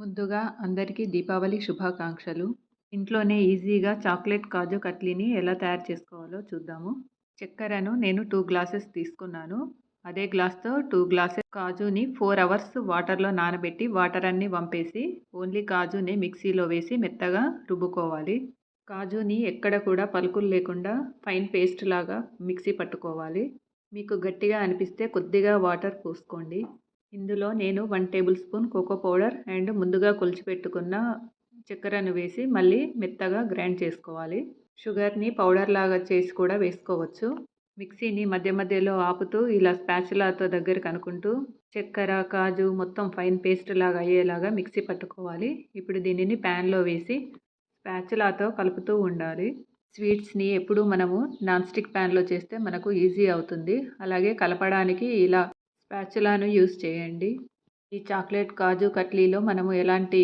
ముందుగా అందరికీ దీపావళి శుభాకాంక్షలు. ఇంట్లోనే ఈజీగా చాక్లెట్ కాజు కట్లీని ఎలా తయారు చేసుకోవాలో చూద్దాము. చక్కెరను నేను టూ గ్లాసెస్ తీసుకున్నాను. అదే గ్లాస్తో టూ గ్లాసెస్ కాజుని ఫోర్ అవర్స్ వాటర్లో నానబెట్టి వాటర్ అన్నీ వంపేసి ఓన్లీ కాజుని మిక్సీలో వేసి మెత్తగా రుబ్బుకోవాలి. కాజుని ఎక్కడ కూడా పలుకులు లేకుండా ఫైన్ పేస్ట్ లాగా మిక్సీ పట్టుకోవాలి. మీకు గట్టిగా అనిపిస్తే కొద్దిగా వాటర్ పోసుకోండి. ఇందులో నేను one tablespoon cocoa powder and ముందుగా కొలిచిపెట్టుకున్న చక్కెరను వేసి మళ్ళీ మెత్తగా గ్రైండ్ చేసుకోవాలి. షుగర్ని పౌడర్ లాగా చేసి కూడా వేసుకోవచ్చు. మిక్సీని మధ్య మధ్యలో ఆపుతూ ఇలా స్పాచులాతో దగ్గరికి అనుకుంటూ చక్కెర కాజు మొత్తం ఫైన్ పేస్ట్ లాగా అయ్యేలాగా మిక్సీ పట్టుకోవాలి. ఇప్పుడు దీనిని ప్యాన్లో వేసి స్పాచులాతో కలుపుతూ ఉండాలి. స్వీట్స్ని ఎప్పుడు మనము నాన్ స్టిక్ ప్యాన్లో చేస్తే మనకు ఈజీ అవుతుంది. అలాగే కలపడానికి ఇలా స్పాచులాను యూస్ చేయండి. ఈ చాక్లెట్ కాజు కట్లీలో మనము ఎలాంటి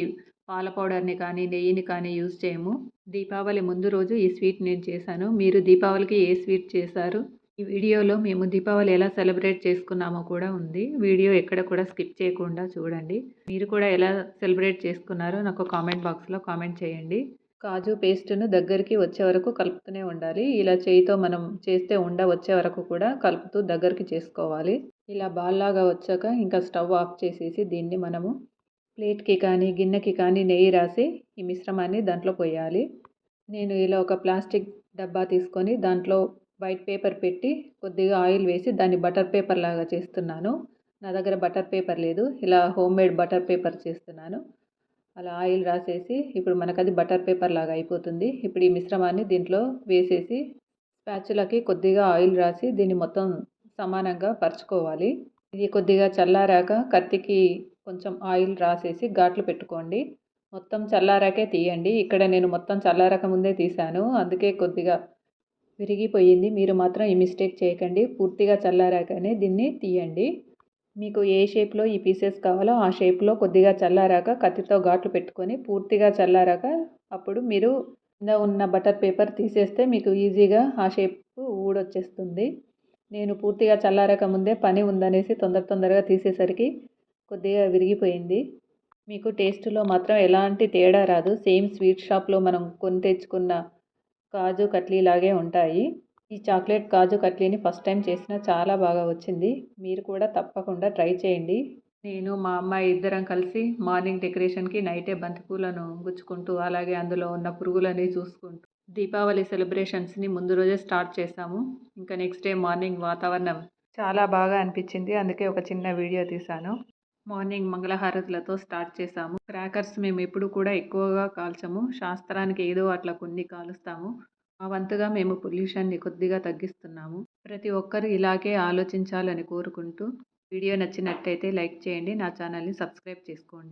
పాల పౌడర్ని కానీ నెయ్యిని కానీ యూస్ చేయము. దీపావళి ముందు రోజు ఈ స్వీట్ నేను చేశాను. మీరు దీపావళికి ఏ స్వీట్ చేశారు? ఈ వీడియోలో మేము దీపావళి ఎలా సెలబ్రేట్ చేసుకున్నామో కూడా ఉంది. వీడియో ఎక్కడ కూడా స్కిప్ చేయకుండా చూడండి. మీరు కూడా ఎలా సెలబ్రేట్ చేసుకున్నారో నాకు కామెంట్ బాక్స్లో కామెంట్ చేయండి. కాజు పేస్ట్ను దగ్గరికి వచ్చే వరకు కలుపుతూనే ఉండాలి. ఇలా చేయితో మనం చేస్తే ఉండ వచ్చే వరకు కూడా కలుపుతూ దగ్గరికి చేసుకోవాలి. ఇలా బాల్లాగా వచ్చాక ఇంకా స్టవ్ ఆఫ్ చేసేసి దీన్ని మనము ప్లేట్కి కానీ గిన్నెకి కానీ నెయ్యి రాసి ఈ మిశ్రమాన్ని దాంట్లో పోయాలి. నేను ఇలా ఒక ప్లాస్టిక్ డబ్బా తీసుకొని దాంట్లో వైట్ పేపర్ పెట్టి కొద్దిగా ఆయిల్ వేసి దాన్ని బటర్ పేపర్ లాగా చేస్తున్నాను. నా దగ్గర బటర్ పేపర్ లేదు. ఇలా హోమ్ మేడ్ బటర్ పేపర్ చేస్తున్నాను. అలా ఆయిల్ రాసేసి ఇప్పుడు మనకు అది బటర్ పేపర్ లాగా అయిపోతుంది. ఇప్పుడు ఈ మిశ్రమాన్ని దీంట్లో వేసేసి స్పాచులకి కొద్దిగా ఆయిల్ రాసి దీన్ని మొత్తం సమానంగా పరుచుకోవాలి. ఇది కొద్దిగా చల్లారాక కత్తికి కొంచెం ఆయిల్ రాసేసి ఘాట్లు పెట్టుకోండి. మొత్తం చల్లారాకే తీయండి. ఇక్కడ నేను మొత్తం చల్లారక ముందే తీశాను. అందుకే కొద్దిగా విరిగిపోయింది. మీరు మాత్రం ఈ మిస్టేక్ చేయకండి. పూర్తిగా చల్లారాకనే దీన్ని తీయండి. మీకు ఏ షేప్లో ఈ పీసెస్ కావాలో ఆ షేప్లో కొద్దిగా చల్లారాక కత్తితో ఘాట్లు పెట్టుకొని పూర్తిగా చల్లారాక అప్పుడు మీరు కింద ఉన్న బటర్ పేపర్ తీసేస్తే మీకు ఈజీగా ఆ షేప్ ఊడొచ్చేస్తుంది. నేను పూర్తిగా చల్లారక ముందే పని ఉందనేసి తొందర తొందరగా తీసేసరికి కొద్దిగా విరిగిపోయింది. మీకు టేస్ట్లో మాత్రం ఎలాంటి తేడా రాదు. సేమ్ స్వీట్ షాప్లో మనం కొని తెచ్చుకున్న కాజు కట్లీ లాగే ఉంటాయి. ఈ చాక్లెట్ కాజు కట్లీని ఫస్ట్ టైం చేసినా చాలా బాగా వచ్చింది. మీరు కూడా తప్పకుండా ట్రై చేయండి. నేను మా అమ్మాయి ఇద్దరం కలిసి మార్నింగ్ డెకరేషన్కి నైటే బంతిపూలను గుచ్చుకుంటూ అలాగే అందులో ఉన్న పురుగులని చూసుకుంటూ దీపావళి సెలబ్రేషన్స్ని ముందు రోజే స్టార్ట్ చేసాము ఇంకా నెక్స్ట్ డే మార్నింగ్ వాతావరణం చాలా బాగా అనిపించింది. అందుకే ఒక చిన్న వీడియో తీశాను. మార్నింగ్ మంగళహారతులతో స్టార్ట్ చేసాము క్రాకర్స్ మేము ఎప్పుడు కూడా ఎక్కువగా కాల్చము. శాస్త్రానికి ఏదో అట్లా కొన్ని కాలుస్తాము. ఆ వంతుగా మేము పొల్యూషన్ని కొద్దిగా తగ్గిస్తున్నాము. ప్రతి ఒక్కరు ఇలాగే ఆలోచించాలని కోరుకుంటూ వీడియో నచ్చినట్టయితే లైక్ చేయండి. నా ఛానల్ని సబ్స్క్రైబ్ చేసుకోండి.